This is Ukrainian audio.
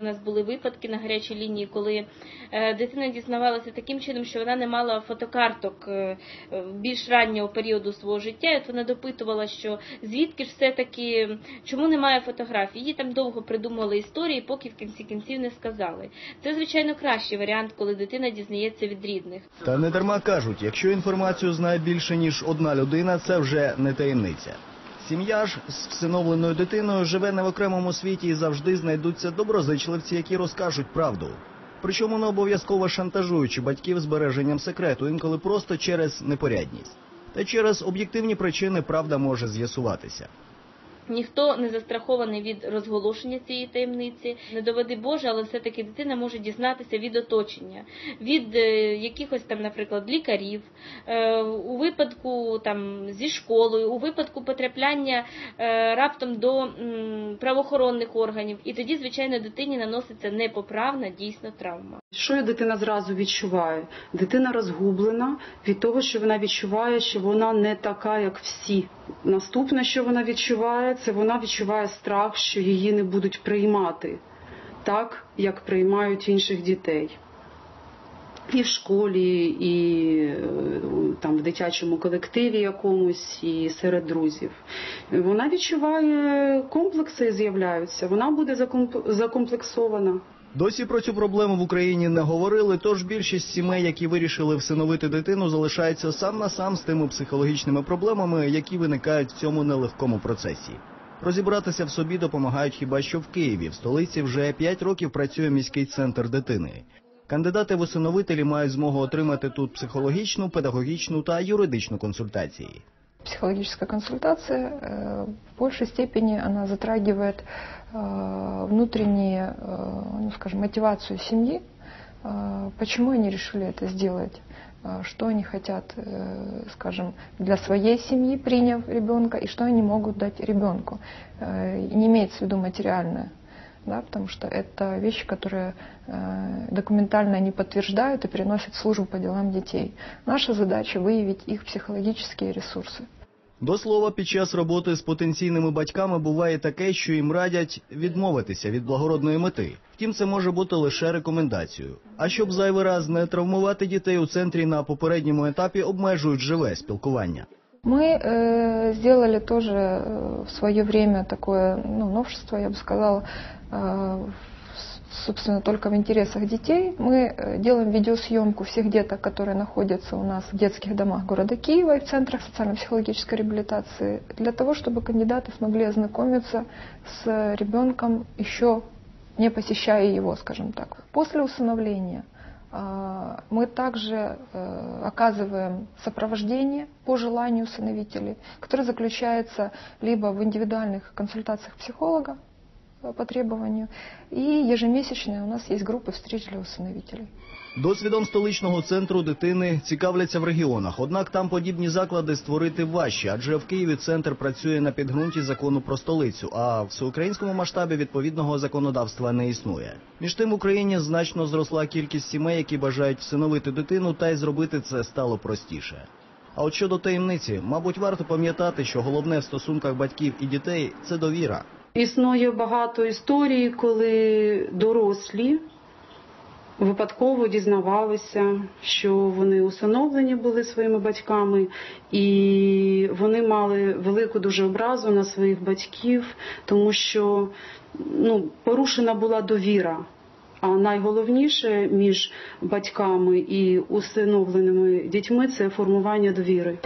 У нас були випадки на гарячій лінії, коли е, дитина дізнавалася таким чином, що вона не мала фотокарток е, більш раннього періоду свого життя. І вона допитувала, що звідки ж все таки чому немає фотографій. Їй там довго придумували історії, поки в кінці кінців не сказали. Це звичайно кращий варіант, коли дитина дізнається від рідних. Та не дарма кажуть, якщо інформацію знає більше ніж одна людина, це вже не таємниця. Сім'я ж з всиновленою дитиною живе не в окремому світі і завжди знайдуться доброзичливці, які розкажуть правду. Причому не обов'язково шантажуючи батьків збереженням секрету, інколи просто через непорядність. Та через об'єктивні причини правда може з'ясуватися. Ніхто не застрахований від розголошення цієї таємниці. Не доведи Боже, але все-таки дитина може дізнатися від оточення, від е, якихось там, наприклад, лікарів, е, у випадку там зі школою, у випадку потрапляння е, раптом до правоохоронних органів. І тоді, звичайно, дитині наноситься непоправна дійсно травма. Що дитина зразу відчуває? Дитина розгублена від того, що вона відчуває, що вона не така, як всі. Наступне, що вона відчуває, це вона відчуває страх, що її не будуть приймати так, як приймають інших дітей. І в школі, і е, там в дитячому колективі якомусь, і серед друзів. Вона відчуває комплекси з'являються, вона буде закомп- закомплексована. Досі про цю проблему в Україні не говорили, тож більшість сімей, які вирішили всиновити дитину, залишаються сам на сам з тими психологічними проблемами, які виникають в цьому нелегкому процесі. Розібратися в собі допомагають хіба що в Києві. В столиці вже 5 років працює міський центр дитини. Кандидати в усиновителі мають змогу отримати тут психологічну, педагогічну та юридичну консультації. Психологическая консультация э, в большей степени она затрагивает э, внутреннюю, э, ну, скажем, мотивацию семьи, почему они решили это сделать, что они хотят, скажем, для своей семьи, приняв ребенка, и что они могут дать ребенку. Не имеется в виду материальное, да, потому что это вещи, которые документально они подтверждают и переносят службу по делам детей. Наша задача выявить их психологические ресурсы. До слова, під час роботи з потенційними батьками буває таке, що їм радять відмовитися від благородної мети. Втім, це може бути лише рекомендацією. А щоб зайвий раз не травмувати дітей у центрі на попередньому етапі, обмежують живе спілкування. Мы э, сделали тоже э, в свое время такое ну, новшество, я бы сказала, э, в- собственно, только в интересах детей. Мы э, делаем видеосъемку всех деток, которые находятся у нас в детских домах города Киева и в центрах социально-психологической реабилитации, для того, чтобы кандидаты смогли ознакомиться с ребенком еще не посещая его, скажем так. После усыновления а, мы также э, оказываем сопровождение по желанию усыновителей, которое заключается либо в индивидуальных консультациях психолога по требованию, и ежемесячные у нас есть группы встреч для усыновителей. Досвідом столичного центру дитини цікавляться в регіонах. Однак там подібні заклади створити важче, адже в Києві центр працює на підґрунті закону про столицю, а в всеукраїнському масштабі відповідного законодавства не існує. Між тим в Україні значно зросла кількість сімей, які бажають всиновити дитину, та й зробити це стало простіше. А от щодо таємниці, мабуть, варто пам'ятати, що головне в стосунках батьків і дітей це довіра. Існує багато історій, коли дорослі випадково дізнавалися, що вони усиновлені були своїми батьками, і вони мали велику дуже образу на своїх батьків, тому що ну, порушена була довіра. А найголовніше між батьками і усиновленими дітьми це формування довіри.